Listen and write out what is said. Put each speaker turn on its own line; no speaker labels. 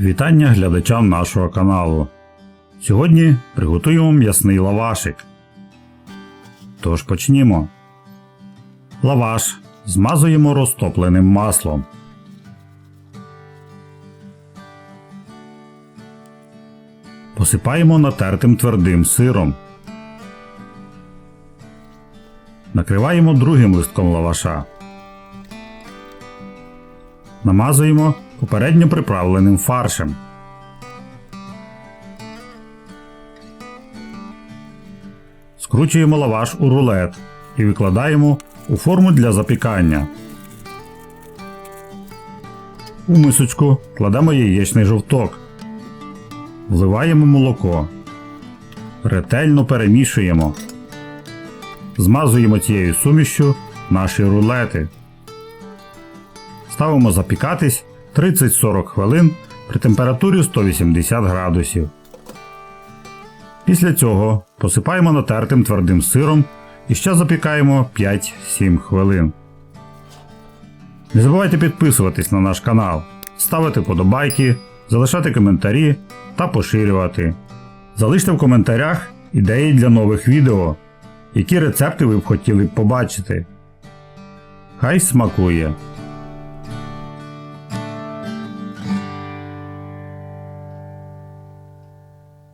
Вітання глядачам нашого каналу. Сьогодні приготуємо м'ясний лавашик. Тож почнімо. Лаваш змазуємо розтопленим маслом. Посипаємо натертим твердим сиром. Накриваємо другим листком лаваша. Намазуємо попередньо приправленим фаршем. Скручуємо лаваш у рулет і викладаємо у форму для запікання. У мисочку кладемо яєчний жовток. Вливаємо молоко. Ретельно перемішуємо. Змазуємо цією сумішю наші рулети. Ставимо запікатись 30-40 хвилин при температурі 180 градусів. Після цього посипаємо натертим твердим сиром і ще запікаємо 5-7 хвилин. Не забувайте підписуватись на наш канал, ставити подобайки, залишати коментарі та поширювати. Залиште в коментарях ідеї для нових відео, які рецепти ви б хотіли побачити. Хай смакує!